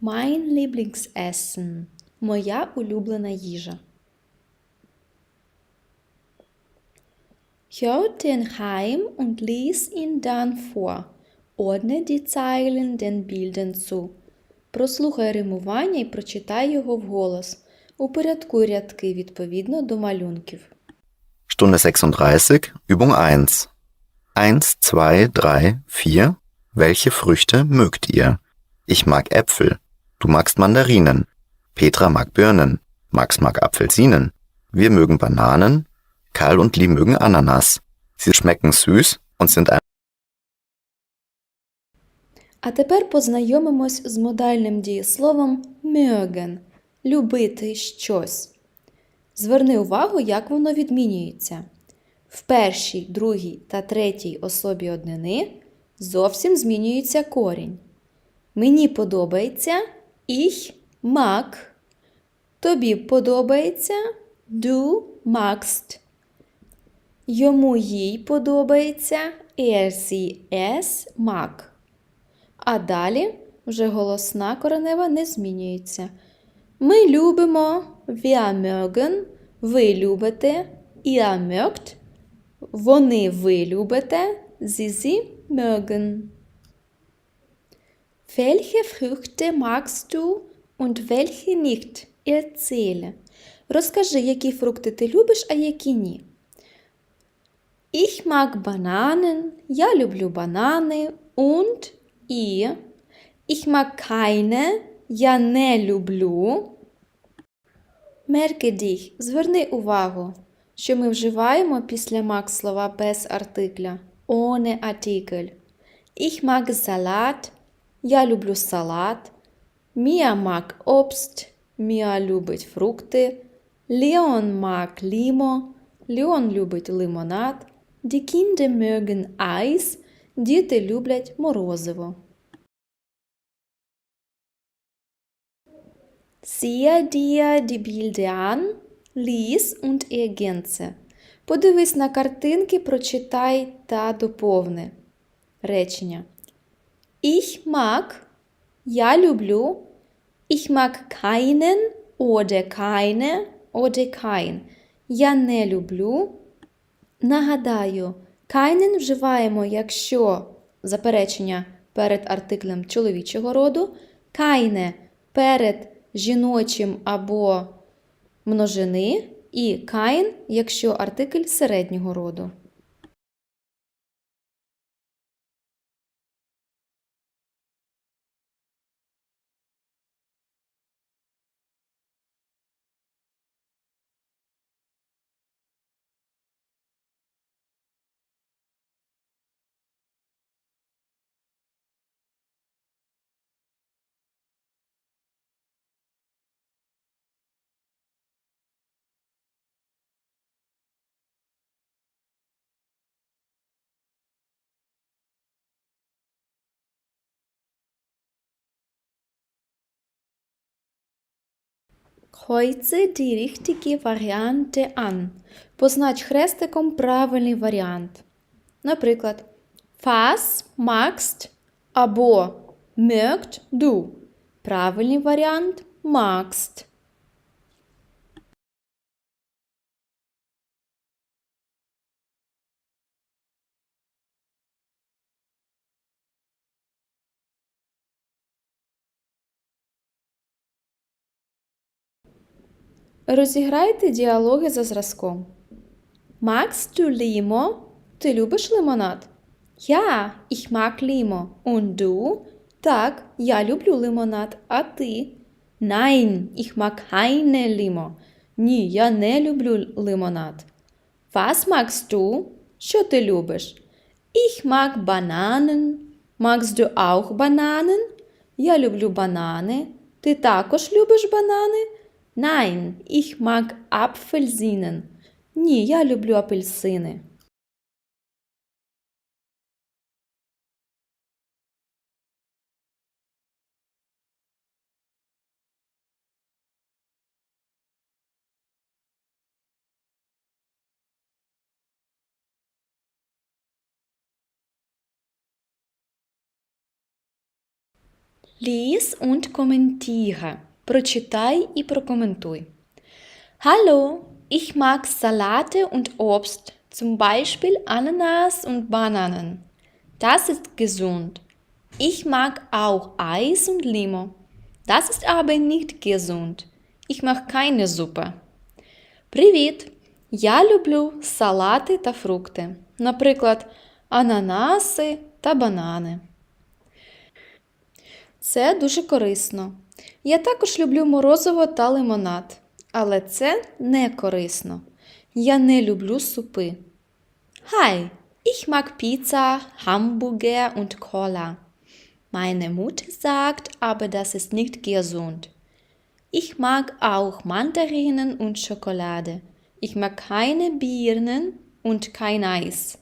Mein Lieblingsessen. Моя улюблена їжа. Hör den Reim und lies ihn dann vor. Ordne die Zeilen den Bildern zu. Прослухай римування і прочитай його вголос. Упорядкуй рядки відповідно до малюнків. Stunde 36, Übung 1. 1, 2, 3, 4. Welche Früchte mögt ihr? Ich mag Äpfel. Du magst Mandarinen. Petra mag Birnen. Max mag Apfelsinen. Wir mögen Bananen. Karl und Lee mögen Ananas. Sie schmecken süß und sind ein А тепер познайомимось з модальним дієсловом mögen – любити щось. Зверни увагу, як воно відмінюється. В першій, другій та третій особі однини зовсім змінюється корінь. Мені подобається ich mag. Тобі подобається du magst. Йому їй подобається er sie es mag. А далі вже голосна коренева не змінюється. Ми любимо wir mögen, ви любите, ihr mögt, вони ви любите, sie sie mögen. Welche Früchte magst du und welche nicht? Erzähle. Розкажи, які фрукти ти любиш, а які ні. Ich mag Bananen. Я люблю банани. Und ihr. Ich mag keine. Я не люблю. Dich. Зверни увагу, що ми вживаємо після mag слова без артикля. Ohne Artikel. Ich mag Salat. Я люблю салат. Mia mag Obst. Міа любить фрукти. Leon mag Limo. Леон любить лимонад. Die Kinder mögen Eis. Діти люблять морозиво. Siehe dir die Bilder an, lies und ergänze. Подивись на картинки, прочитай та доповни. Речення. Ich mag – я люблю. Ich mag keinen oder keine oder kein. Я не люблю. Нагадаю, keinen вживаємо, якщо заперечення перед артиклем чоловічого роду, keine перед жіночим або множини, і kein, якщо артикль середнього роду. Kreuze die richtige Variante an. Познач хрестиком правильний варіант. Наприклад, was magst або mögt du. Правильний варіант magst. Розіграйте діалоги за зразком. Magst du Limo? Ти любиш лимонад? Ja, ich mag Limo. Du? Так, я люблю лимонад. А ти? Nein, ich mag keine Limo. Ні, я не люблю лимонад. Was magst du? Що ти любиш? Ich mag Bananen. Magst du auch Bananen? Я люблю банани. Ти також любиш банани? Nein, ich mag Apfelsinen. Ні, я люблю апельсини. Lies und kommentiere. Прочитай і прокоментуй. Hallo, ich mag Salate und Obst, zum Beispiel Ananas und Bananen. Das ist gesund. Ich mag auch Eis und Limo. Das ist aber nicht gesund. Ich mag keine Suppe. Привіт! Я люблю салати та фрукти. Наприклад, ананаси та банани. Це дуже корисно. Я також люблю морозиво та лимонад, але це не корисно. Я не люблю супи. Hi, ich mag Pizza, Hamburger und Cola. Meine Mutter sagt, aber das ist nicht gesund. Ich mag auch Mandarinen und Schokolade. Ich mag keine Birnen und kein Eis.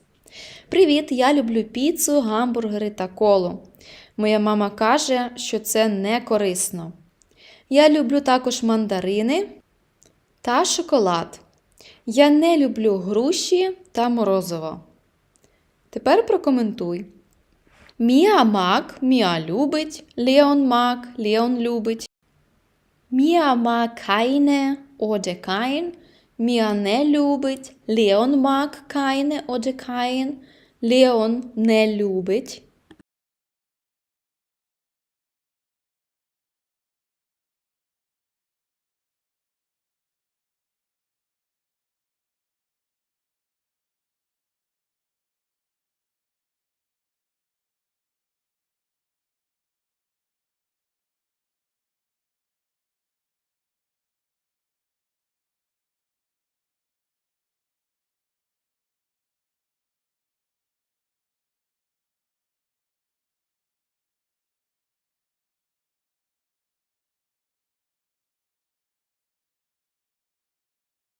Привіт, я люблю піцу, гамбургери та колу. Моя мама каже, що це не корисно. Я люблю також мандарини та шоколад. Я не люблю груші та морозиво. Тепер прокоментуй. Мія мак, Мія любить, Леон мак, Леон любить. Мія мак keine oder kein, Мія не любить, Леон мак keine oder kein, Леон не любить.